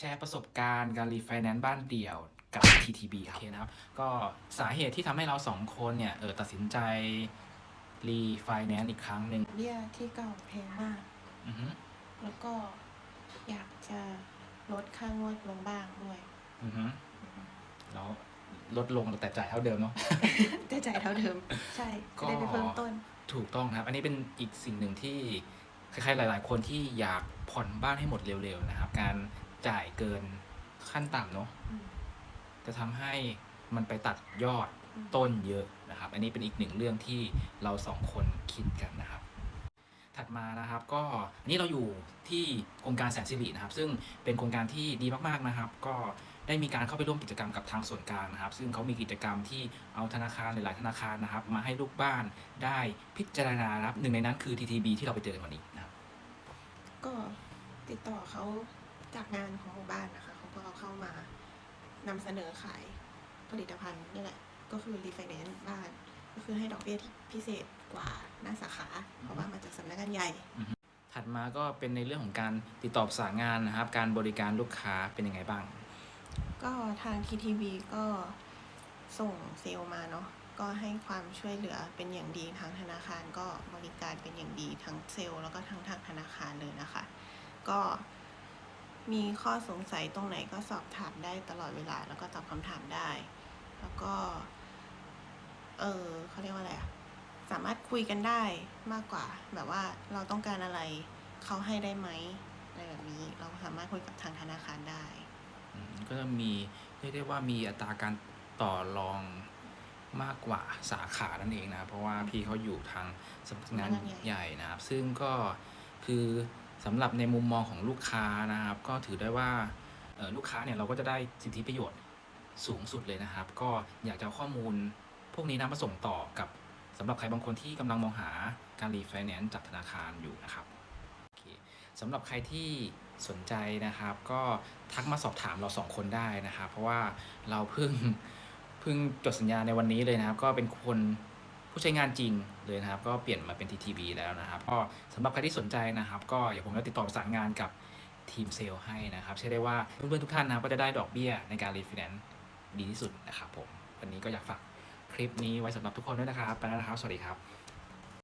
แชร์ประสบการณ์การรีไฟแนนซ์บ้านเดี่ยวกับ TTB ครับโอเคนะครับ ก็สาเหตุที่ทำให้เราสองคนเนี่ย เออตัดสินใจรีไฟแนนซ์อีกครั้งหนึ่งเบี้ยที่เก่าแพงมาก อือฮึแล้วก็อยากจะลดค่างวดลงบ้างด้วย อือฮึแล้วลดลงแต่จ่ายเท่าเดิมเนาะแต่จ่ายเท่าเดิม ใช่ก็ จะได้ไปเพิ่มต้น ถูกต้องครับ อันนี้เป็นอีกสิ่งหนึ่งที่ใครๆหลาย ๆ คนที่อยากผ่อนบ้านให้หมดเร็ว ๆ นะครับ การ จ่ายเกินขั้นต่ำเนาะอืมจะทำให้มันไปตัดยอดอืมต้นเยอะนะครับ อันนี้เป็นอีกหนึ่งเรื่องที่เราสองคนคิดกันนะครับ ถัดมานะครับก็อันนี้เราอยู่ที่โครงการแสนสิรินะครับ ซึ่งเป็นโครงการที่ดีมากๆนะครับ ก็ได้มีการเข้าไปร่วมกิจกรรมกับทางส่วนกลางนะครับ ซึ่งเขามีกิจกรรมที่เอาธนาคารหลายๆธนาคารนะครับ มาให้ลูกบ้านได้พิจารณานะครับหนึ่งในนั้นคือ TTB ที่เราไปเจอกันวันนี้นะครับก็ติดต่อเขา จากงานของหมู่บ้านนะคะเขาก็เอาเข้ามานำเสนอขายผลิตภัณฑ์นี่แหละ ก็คือรีไฟแนนซ์บ้าน ก็คือให้ดอกเบี้ยที่พิเศษกว่าหน้าสาขา เพราะว่ามาจากสำนักงานใหญ่ ถัดมาก็เป็นในเรื่องของการติดต่อประสานงานนะครับ การบริการลูกค้าเป็นยังไงบ้าง ก็ทาง TTV ก็ส่งเซลล์มาเนาะก็ให้ความช่วยเหลือเป็นอย่างดีทางธนาคารก็บริการเป็นอย่างดีทั้งเซลล์แล้วก็ทั้งทางธนาคารเลยนะคะ ก็ มีข้อสงสัยตรงไหนก็สอบถามได้ตลอดเวลา แล้วก็ตอบคำถามได้ แล้วก็ เออเขาเรียกว่าอะไรอะสามารถคุยกันได้มากกว่า แบบว่าเราต้องการอะไรเขาให้ได้ไหมอะไรแบบนี้ เราสามารถคุยกับทางธนาคารได้อืมก็จะมีเรียกได้ว่ามีอัตราการต่อรองมากกว่าสาขานั่นเองนะครับเพราะว่าพี่เขาอยู่ทางสำนักงานสำนักงานใหญ่ใหญ่นะครับ ซึ่งก็คือ สำหรับในมุมมองของลูกค้านะครับ ก็ถือได้ว่าลูกค้าเนี่ยเราก็จะได้สิทธิประโยชน์สูงสุดเลยนะครับ ก็อยากจะข้อมูลพวกนี้นะมาส่งต่อกับสำหรับใครบางคนที่กำลังมองหาการรีไฟแนนซ์จากธนาคารอยู่นะครับสำหรับใครที่สนใจนะครับ ก็ทักมาสอบถามเราสองคนได้นะครับ เพราะว่าเราเพิ่งเพิ่งจดสัญญาในวันนี้เลยนะครับ ก็เป็นคน ผู้ใช้งานจริงเลยนะครับ ก็เปลี่ยนมาเป็น TTB แล้วนะครับ ก็สำหรับใครที่สนใจนะครับ ก็อย่าผมจะติดต่อประสานงานกับทีมเซลล์ให้นะครับเชื่อได้ว่าเพื่อนๆทุกท่านนะครับก็จะได้ดอกเบี้ยในการรีฟิแนนซ์ดีที่สุดนะครับผมวันนี้ก็อยากฝากคลิปนี้ไว้สำหรับทุกคนด้วยนะครับไปแล้วนะครับ สวัสดีครับ